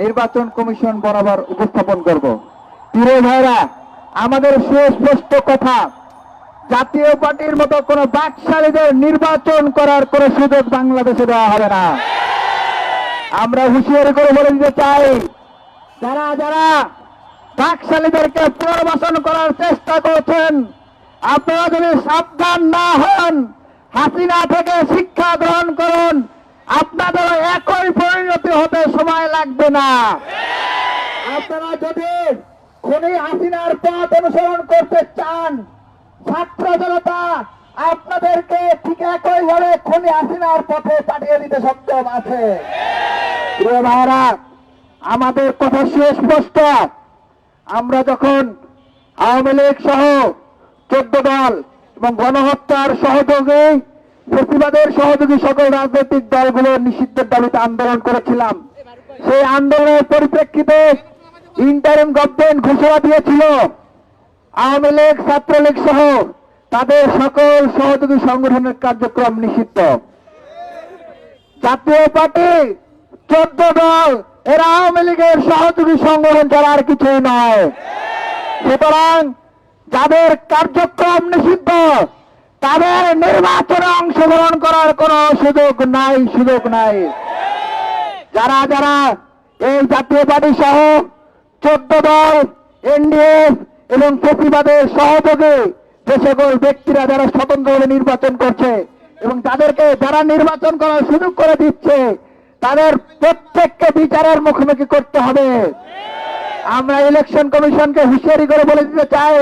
নির্বাচন কমিশন বরাবর উপস্থাপন করব। প্রিয় ভাইরা, আমাদের সুস্পষ্ট কথা, জাতীয় পার্টির মতো কোন বাকশালীদের নির্বাচন করার কোন সুযোগ বাংলাদেশে দেওয়া হবে না। আমরা হুঁশিয়ারি করে বলে দিতে চাই, যারা যারা বাকশালীদেরকে পুনর্বাসন করার চেষ্টা করছেন, আপনারা যদি সাবধান না হন, হাসিনা থেকে শিক্ষা গ্রহণ করুন আপনাদের একই পরিণতি হতে সময় লাগবে না। আপনারা যদি খুনি হাসিনার পথ অনুসরণ করতে চান, ছাত্র জনতা, আপনাদেরকে ঠিক খুনি হাসিনার পথে পাঠিয়ে দিতে সক্ষম আছে। আমাদের কথা সুস্পষ্ট আমরা যখন আওয়ামী লীগ সহ চোদ্দ দল এবং গণহত্যার সহযোগী, প্রতিবাদের সহযোগী সকল রাজনৈতিক দলগুলো নিষিদ্ধের দাবিতে আন্দোলন করেছিলাম। সেই আন্দোলনের পরিপ্রেক্ষিতে ইন্টারিম গভর্নমেন্ট ঘোষণা দিয়েছিল। আওয়ামী লীগ, ছাত্রলীগ সহ তাদের সকল সহযোগী সংগঠনের কার্যক্রম নিষিদ্ধ। জাতীয় পার্টি, চোদ্দ দল, এরা আওয়ামী লীগের সহযোগী সংগঠন ছাড়া আর কিছুই নয়। সুতরাং যাদের কার্যক্রম নিষিদ্ধ, তাদের নির্বাচনে অংশগ্রহণ করার কোন সুযোগ নাই সুযোগ নাই। যারা যারা এই জাতীয় পার্টি সহ চোদ্দ দল, এনডিএফ এবং প্রতিবাদের সহযোগে যে সকল ব্যক্তিরা যারা স্বতন্ত্রভাবে নির্বাচন করছে এবং তাদেরকে যারা নির্বাচন করার সুযোগ করে দিচ্ছে, তাদের প্রত্যেককে বিচারের মুখোমুখি করতে হবে। আমরা ইলেকশন কমিশনকে হুঁশিয়ারি করে বলে দিতে চাই,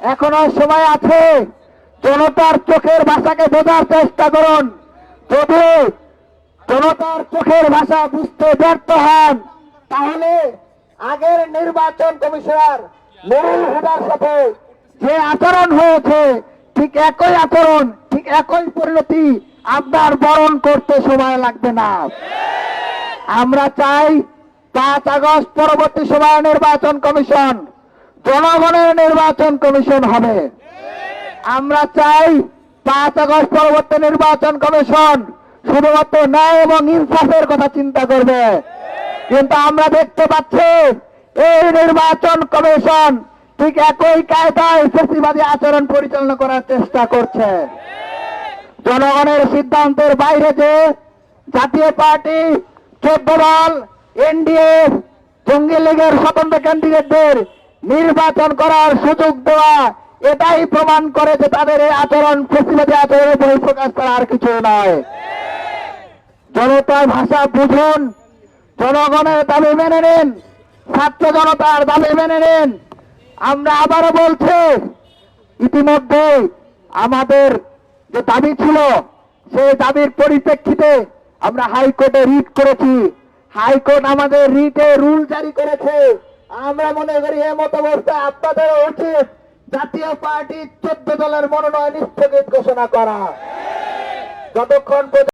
এখনও সময় আছে, জনতার চোখের ভাষাকে বোঝার চেষ্টা করুন। যদি জনতার চোখের ভাষা বুঝতে ব্যর্থ হন। তাহলে আগের নির্বাচন কমিশনার নুরুল হুদার সাথে যে আচরণ হয়েছে, ঠিক একই আচরণ, ঠিক একই পরিণতি আপনার বরণ করতে সময় লাগবে না। আমরা চাই পাঁচ আগস্ট পরবর্তী সময় নির্বাচন কমিশন, জনগণের নির্বাচন কমিশন হবে। আমরা চাই পাঁচ আগস্ট পরবর্তী নির্বাচন কমিশন শুধুমাত্র ন্যায় এবং ইনসাফের কথা চিন্তা করবে। কিন্তু আমরা দেখতে পাচ্ছি, এই নির্বাচন কমিশন ঠিক একই কায়দায় ফেসিবাদী আচরণ পরিচালনা করার চেষ্টা করছে। জনগণের সিদ্ধান্তের বাইরে যে জাতীয় পার্টি, চোদ্দ দল, এনডিএফ, জঙ্গি লীগের স্বতন্ত্র ক্যান্ডিডেটদের নির্বাচন করার সুযোগ দেওয়া, এটাই প্রমাণ করে যে তাদের এই আচরণ, ফেসিবাদী আচরণের বহিঃপ্রকাশ করা আর কিছু নয়। জনতার ভাষা বুঝুন। জনগণের দাবি মেনে নিন। ছাত্র জনতার দাবি মেনে নিন। আমরা আবারও বলছি, ইতিমধ্যে আমাদের যে দাবি ছিল, সেই দাবির পরিপ্রেক্ষিতে আমরা হাইকোর্টে রিট করেছি। হাইকোর্ট আমাদের রিটে রুল জারি করেছে। আমরা মনে করি এমত অবস্থায় আপনাদের উচিত। জাতীয় পার্টি চোদ্দ দলের মনোনয়ন স্থগিত ঘোষণা করা। যতক্ষণ